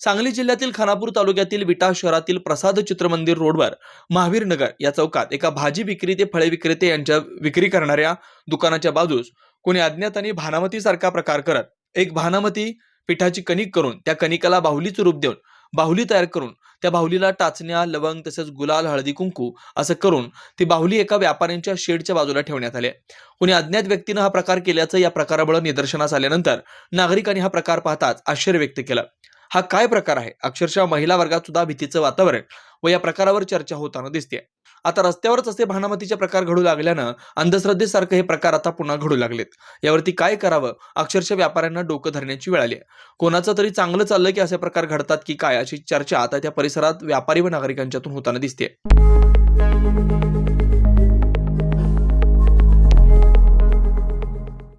सांगली जिल्ह्यातील खानापूर तालुक्यातील विटा शहरातील प्रसाद चित्रमंदिर रोडवर महावीर नगर या चौकात एका भाजी विक्री ते फळे विक्रेते यांच्या विक्री करणाऱ्या दुकानाच्या बाजूस कोणी अज्ञाताने भानामतीसारखा प्रकार करत एक भानामती पिठाची कणिक करून त्या कणिकाला बाहुलीचं रूप देऊन बाहुली तयार करून त्या बाहुलीला टाचण्या लवंग तसेच गुलाल हळदी कुंकू असं करून ती बाहुली एका व्यापाऱ्यांच्या शेडच्या बाजूला ठेवण्यात आली. कोणी अज्ञात व्यक्तीनं हा प्रकार केल्याचं या प्रकारामुळे निदर्शनास आल्यानंतर नागरिकांनी हा प्रकार पाहताच आश्चर्य व्यक्त केलं. हा काय प्रकार आहे? अक्षरशः महिला वर्गात सुद्धा भीतीचं वातावरण व या प्रकारावर चर्चा होताना दिसते आता रस्त्यावरच असे भानामतीचे प्रकार घडू लागल्यानं अंधश्रद्धेसारखे हे प्रकार आता पुन्हा घडू लागलेत. यावरती काय करावं? अक्षरशः व्यापाऱ्यांना डोकं धरण्याची वेळ आली आहे कोणाचं तरी चांगलं चाललं की असे प्रकार घडतात की काय अशी चर्चा आता त्या परिसरात व्यापारी व नागरिकांच्यातून होताना दिसते